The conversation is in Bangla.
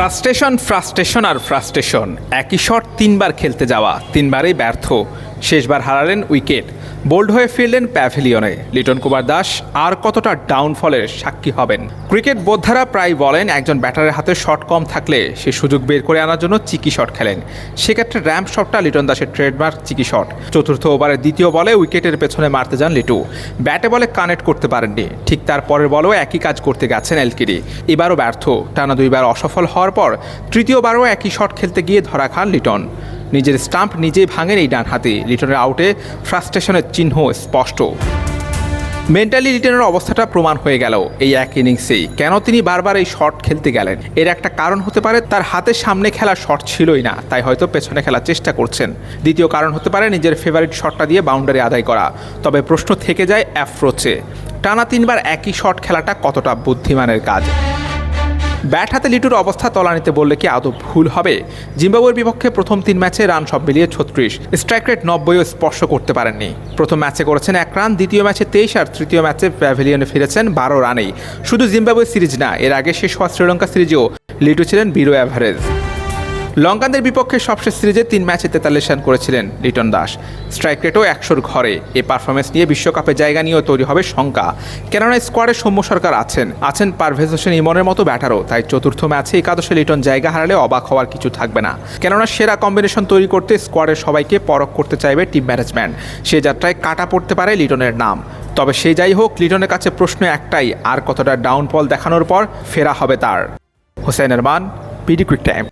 ফ্রাস্ট্রেশন ফ্রাস্ট্রেশন আর ফ্রাস্ট্রেশন। একই শট তিনবার খেলতে যাওয়া। তিনবারই ব্যর্থ। শেষবার হারালেন উইকেট। বোল্ড হয়ে ফিরলেন প্যাভিলিয়নে। লিটন কুমার দাস আর কতটা ডাউনফলের সাক্ষী হবেন? ক্রিকেট বোদ্ধারা প্রায় বলেন, একজন ব্যাটারের হাতে শট কম থাকলে সে সুযোগ বের করে আনার জন্য চিকি শট খেলেন। সেক্ষেত্রে র্যাম্প শটটা লিটন দাসের ট্রেডমার্ক চিকি শট। চতুর্থ ওভারের দ্বিতীয় বলে উইকেটের পেছনে মারতে যান লিটু। ব্যাটে বলে কানেক্ট করতে পারেননি। ঠিক তার পরের বলেও একই কাজ করতে গেছেন এলকিডি। এবারও ব্যর্থ। টানা দুইবার অসফল হওয়ার পর তৃতীয়বারও একই শট খেলতে গিয়ে ধরা খান লিটন। নিজের স্টাম্প নিজেই ভাঙেন এই ডান হাতে। লিটনের আউটে ফ্রাস্ট্রেশনের চিহ্ন স্পষ্ট। মেন্টালি লিটনের অবস্থাটা প্রমাণ হয়ে গেল এই এক ইনিংসেই কেন তিনি বারবার এই শট খেলতে গেলেন? এর একটা কারণ হতে পারে তার হাতের সামনে খেলা শট ছিলই না, তাই হয়তো পেছনে খেলার চেষ্টা করছেন। দ্বিতীয় কারণ হতে পারে নিজের ফেভারিট শটটা দিয়ে বাউন্ডারি আদায় করা। তবে প্রশ্ন থেকে যায় অ্যাপ্রোচে টানা তিনবার একই শট খেলাটা কতটা বুদ্ধিমানের কাজ? ব্যাট হাতে লিটুর অবস্থা তলানিতে বললে কি আদৌ ভুল হবে? জিম্বাবুয়ের বিপক্ষে প্রথম তিন ম্যাচে রান সব মিলিয়ে ছত্রিশ। স্ট্রাইক রেট নব্বইও স্পর্শ করতে পারেননি। প্রথম ম্যাচে করেছেন এক রান, দ্বিতীয় ম্যাচে তেইশ আর তৃতীয় ম্যাচে প্যাভিলিয়নে ফিরেছেন বারো রানেই। শুধু জিম্বাবুয়ে সিরিজ না, এর আগে শেষ হওয়া শ্রীলঙ্কা সিরিজেও লিটু ছিলেন বিরো অ্যাভারেজ। লঙ্কানদের বিপক্ষে সবশেষ সিরিজে তিন ম্যাচে তেতাল্লিশ রান করেছিলেন লিটন দাস। স্ট্রাইক রেটও একশোর ঘরে। এ পারফরমেন্স নিয়ে বিশ্বকাপে জায়গা নিয়েও তৈরি হবে শঙ্কা। কেননা স্কোয়াডে সৌম্য সরকার আছেন। আছেন পারভেজ হোসেন ইমনের মতো ব্যাটারও। তাই চতুর্থ ম্যাচে একাদশে লিটন জায়গা হারালে অবাক হওয়ার কিছু থাকবে না। কেননা সেরা কম্বিনেশন তৈরি করতে স্কোয়াডের সবাইকে পরখ করতে চাইবে টিম ম্যানেজমেন্ট সে যাত্রায় কাটা পড়তে পারে লিটনের নাম। তবে সে যাই হোক, লিটনের কাছে প্রশ্ন একটাই, আর কতটা ডাউনফল দেখানোর পর ফেরা হবে তার? হোসেন এরমান, পিডি কুইক টাইম।